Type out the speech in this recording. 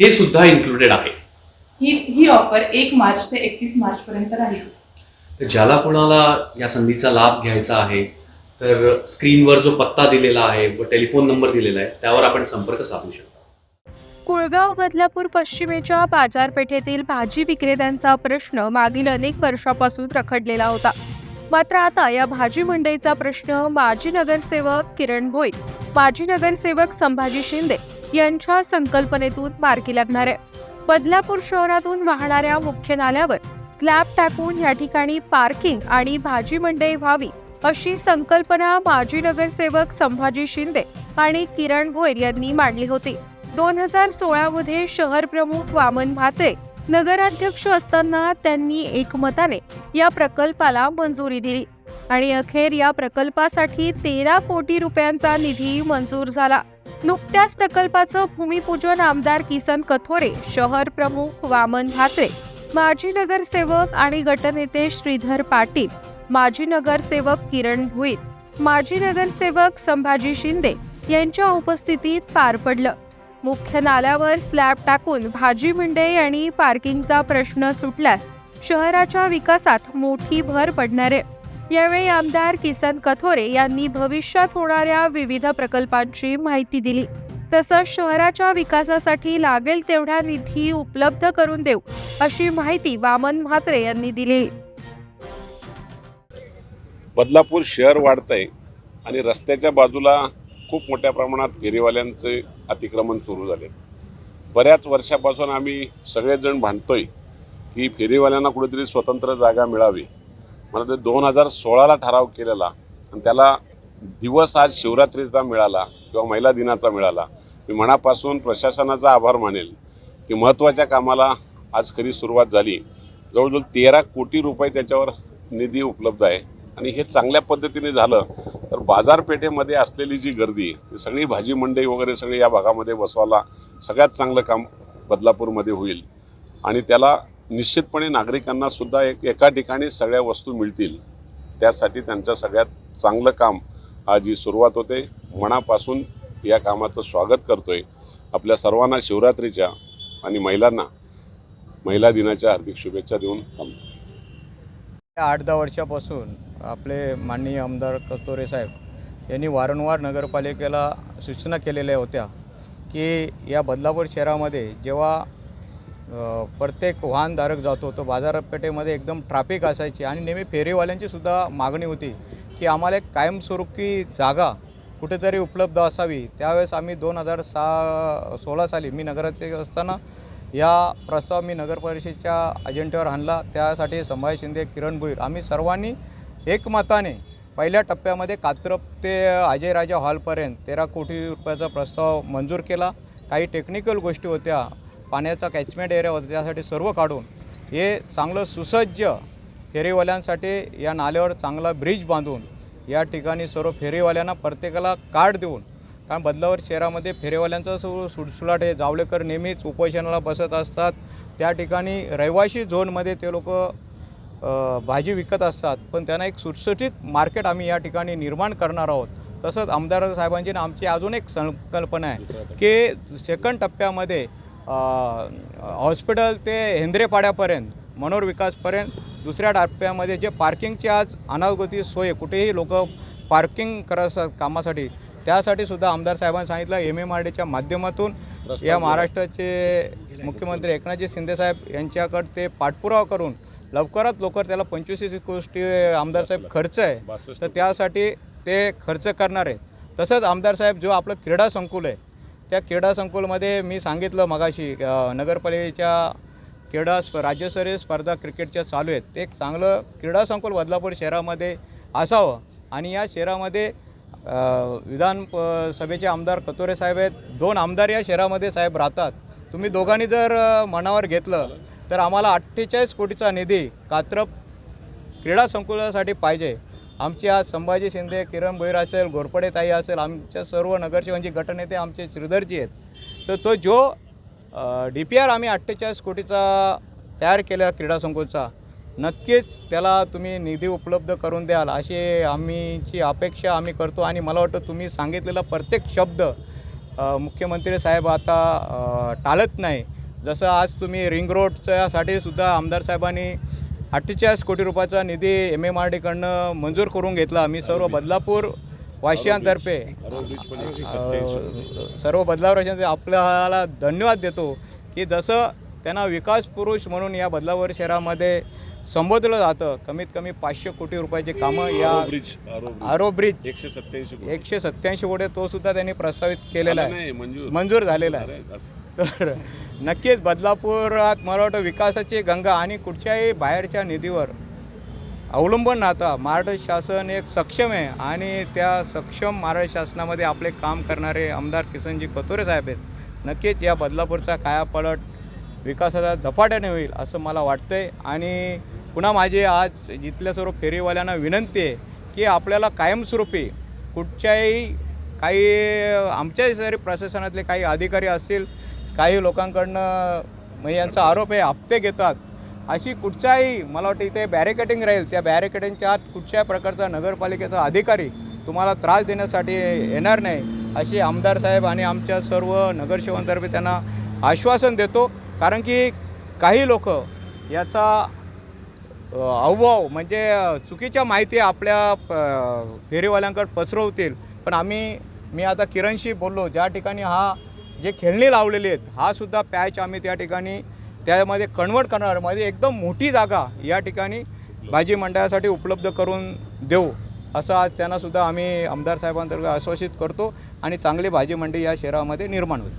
हे सुद्धा इन्क्लुडेड आहे. ही ही ऑफर एक मार्च ते एकतीस मार्च पर्यंत राहील. तर ज्याला कोणाला या संधीचा लाभ घ्यायचा आहे तर स्क्रीनवर जो पत्ता दिलेला आहे व टेलिफोन नंबर दिलेला आहे त्यावर आपण संपर्क साधू शकता. कुळगाव बदलापूर पश्चिमेच्या बाजारपेठेतील भाजी विक्रेत्यांचा प्रश्न मागील अनेक वर्षापासून रखडलेला होता. मात्र आता या भाजी मंडईचा प्रश्न माजी नगरसेवक किरण भोईर माजी नगरसेवक संभाजी शिंदे यांच्या संकल्पनेतून मार्गी लागणार आहे. बदलापूर शहरातून वाहणाऱ्या मुख्य नाल्यावर स्लॅब टाकून या ठिकाणी पार्किंग आणि भाजी मंडई व्हावी अशी संकल्पना माजी नगरसेवक संभाजी शिंदे आणि किरण भोईर यांनी मांडली होती. दोन हजार सोळा मध्ये शहर प्रमुख वामन म्हात्रे नगराध्यक्ष असताना त्यांनी एकमताने या प्रकल्पाला मंजुरी दिली आणि अखेर या प्रकल्पासाठी तेरा कोटी रुपयांचा निधी मंजूर झाला. नुकत्याच प्रकल्पाचं भूमिपूजन आमदार किसन कथोरे शहर प्रमुख वामन धात्रे माजी नगरसेवक आणि गटनेते श्रीधर पाटील माजी नगरसेवक किरण भुईत माजी नगरसेवक संभाजी शिंदे यांच्या उपस्थितीत पार पडलं. मुख्य नाल्यावर स्लॅब टाकून भाजी मिंडे आणि पार्किंगचा प्रश्न सुटल्यास शहराच्या विकासात मोठी भर पडणार आहे. यावेळी आमदार किसन कथोरे यांनी भविष्यात होणाऱ्या विविध प्रकल्पांची माहिती दिली. तसंच शहराच्या विकासासाठी लागेल तेवढा निधी उपलब्ध करून देऊ अशी माहिती वामन म्हात्रे यांनी दिली. बदलापूर शहर वाढतंय आणि रस्त्याच्या बाजूला खूप मोठ्या प्रमाणात फेरीवाल्यांचे अतिक्रमण सुरू झाले. बऱ्याच वर्षापासून आम्ही सगळेजण भांडतोय की फेरीवाल्यांना कुठेतरी स्वतंत्र जागा मिळावी. मला ते दोन हजार सोळाला ठराव केलेला आणि त्याला दिवस आज शिवरात्रीचा मिळाला किंवा महिला दिनाचा मिळाला. मी मनापासून प्रशासनाचा आभार मानेल की महत्त्वाच्या कामाला आज खरी सुरुवात झाली. जवळजवळ तेरा कोटी रुपये त्याच्यावर निधी उपलब्ध आहे. आणि हे चांगल्या पद्धतीने झालं तर बाजारपेठेमध्ये असलेली जी गर्दी ती सगळी भाजी मंडई वगैरे सगळी या भागामध्ये बसवायला सगळ्यात चांगलं काम बदलापूरमध्ये होईल. आणि त्याला निश्चितपणे नागरिकांना सुद्धा एक एका ठिकाणी सगळ्या वस्तू मिळतील. त्यासाठी त्यांचं सगळ्यात चांगलं काम आज ही सुरुवात होते मनापासून या कामाचं स्वागत करतोय. आपल्या सर्वांना शिवरात्रीच्या आणि महिलांना महिला दिनाच्या हार्दिक शुभेच्छा देऊन थांबतो. आठ दहा वर्षापासून आपले माननीय आमदार कस्तोरे साहेब यांनी वारंवार नगरपालिकेला सूचना केलेल्या होत्या की या बदलापूर शहरामध्ये जेव्हा प्रत्येक वाहनधारक जातो तो बाजारपेठेमध्ये एकदम ट्रॅफिक असायची आणि नेहमी फेरीवाल्यांची सुद्धा मागणी होती की आम्हाला एक कायमस्वरूपी जागा कुठेतरी उपलब्ध असावी. त्यावेळेस आम्ही दोन हजार सहा सोळा साली मी नगराचे असताना या प्रस्ताव मी नगरपरिषदेच्या अजेंट्यावर आणला. त्यासाठी संभाजी शिंदे किरण भुईर आम्ही सर्वांनी एकमताने पहिल्या टप्प्यामध्ये कात्रप ते अजयराजा हॉलपर्यंत तेरा कोटी रुपयाचा प्रस्ताव मंजूर केला. काही टेक्निकल गोष्टी होत्या पाण्याचा कॅचमेंट एरिया होता त्यासाठी सर्व काढून हे चांगलं सुसज्ज फेरीवाल्यांसाठी या नाल्यावर चांगला ब्रिज बांधून या ठिकाणी सर्व फेरीवाल्यांना प्रत्येकाला कार्ड देऊन कारण बदलावर शहरामध्ये फेरीवाल्यांचा सु सुटसुलाट आहे. जावलेकर नेहमीच उपोषणाला बसत असतात. त्या ठिकाणी रहिवाशी झोनमध्ये ते लोक भाजी विकत असतात. पण त्यांना एक सुटसुटीत मार्केट आम्ही या ठिकाणी निर्माण करणार आहोत. तसंच आमदार साहेबांची आमची अजून एक संकल्पना आहे की सेकंड टप्प्यामध्ये हॉस्पिटल ते हेंद्रेपाड्यापर्यंत मनोर विकासपर्यंत दुसऱ्या टप्प्यामध्ये जे पार्किंगची आज अनागोती सोय कुठेही लोक पार्किंग करत असतात कामासाठी त्यासाठी सुद्धा आमदार साहेबांनी सांगितलं एम एम आर डीच्या माध्यमातून या महाराष्ट्राचे मुख्यमंत्री एकनाथजी शिंदेसाहेब यांच्याकडे ते पाठपुरावा करून लवकरात लवकर त्याला पंचवीस कोटी आमदार साहेब खर्च आहे. तर त्यासाठी ते खर्च करणार आहे. तसंच आमदार साहेब जो आपलं क्रीडा संकुल आहे त्या क्रीडा संकुलमध्ये मी सांगितलं मगाशी नगरपालिकेच्या क्रीडा स्प राज्यस्तरीय स्पर्धा क्रिकेटच्या चालू आहेत. ते एक चांगलं क्रीडा संकुल बदलापूर शहरामध्ये असावं. आणि या शहरामध्ये विधान सभेचे आमदार कतोरे साहेब आहेत. दोन आमदार या शहरामध्ये साहेब राहतात. तुम्ही दोघांनी जर मनावर घेतलं तर आम्हाला अठ्ठेचाळीस कोटीचा निधी कात्रप क्रीडा संकुलासाठी पाहिजे. आमचे आज संभाजी शिंदे किरण भोईर असेल घोरपडे ताई असेल आमच्या सर्व नगरसेवांची म्हणजे गटनेते आमचे श्रीधरजी आहेत. तर तो जो डी पी आर आम्ही अठ्ठेचाळीस कोटीचा तयार केला क्रीडा संकुलचा नक्कीच त्याला तुम्ही निधी उपलब्ध करून द्याल अशी आम्हीची अपेक्षा आम्ही करतो. आणि मला वाटतं तुम्ही सांगितलेला प्रत्येक शब्द मुख्यमंत्री साहेब आता टाळत नाही. जसं आज तुम्ही रिंग रोडच्यासाठी सुद्धा आमदार साहेबांनी अठ्ठेचाळीस कोटी रुपयाचा निधी एम एम आर डीकडनं मंजूर करून घेतला. मी सर्व बदलापूर वाशियांतर्फे सर्व बदलापूर वाशियांतर्फे आपल्याला धन्यवाद देतो की जसं त्यांना विकास पुरुष म्हणून या बदलापूर शहरामध्ये संबोधलं जातं कमीत कमी पाचशे कोटी रुपयाची कामं या आरो ब्रिज एकशे सत्याऐंशी एकशे सत्याऐंशी कोटी तो सुद्धा त्यांनी प्रस्तावित केलेला आहे. मंजूर. झालेला आहे. तर नक्कीच बदलापुरात मला वाटतं विकासाची गंगा आणि कुठच्याही बाहेरच्या निधीवर अवलंबून राहता महाराष्ट्र शासन एक सक्षम आहे आणि त्या सक्षम महाराष्ट्र शासनामध्ये आपले काम करणारे आमदार किसनजी कतोरे साहेब आहेत. नक्कीच या बदलापूरचा कायापलट विकासाचा झपाट्याने होईल असं मला वाटतंय. आणि पुन्हा माझी आज जिथल्या सर्व फेरीवाल्यांना विनंती आहे की आपल्याला कायमस्वरूपी कुठच्याही काही आमच्या जरी प्रशासनातले काही अधिकारी असतील काही लोकांकडनं म्हणजे यांचा आरोप आहे हप्ते घेतात. अशी कुठच्याही मला वाटतं इथे बॅरिकेटिंग राहील. त्या बॅरिकेटिंगच्या आत कुठच्याही प्रकारचा नगरपालिकेचा अधिकारी तुम्हाला त्रास देण्यासाठी येणार नाही अशी आमदार साहेब आणि आमच्या सर्व नगरसेवकांतर्फे त्यांना आश्वासन देतो. कारण की काही लोक याचा अवभाव म्हणजे चुकीच्या माहिती आपल्या फेरीवाल्यांकडे पसरवतील. पण आम्ही मी आता किरणशी बोललो ज्या ठिकाणी हा जे खेळणी लावलेली आहेत हा सुद्धा पॅच आम्ही त्या ठिकाणी त्यामध्ये कन्वर्ट करणार. म्हणजे एकदम मोठी जागा या ठिकाणी भाजी मंडळासाठी उपलब्ध करून देऊ असं आज त्यांनासुद्धा आम्ही आमदार साहेबांतर्गत आश्वासित करतो आणि चांगली भाजी मंडी या शहरामध्ये निर्माण होईल.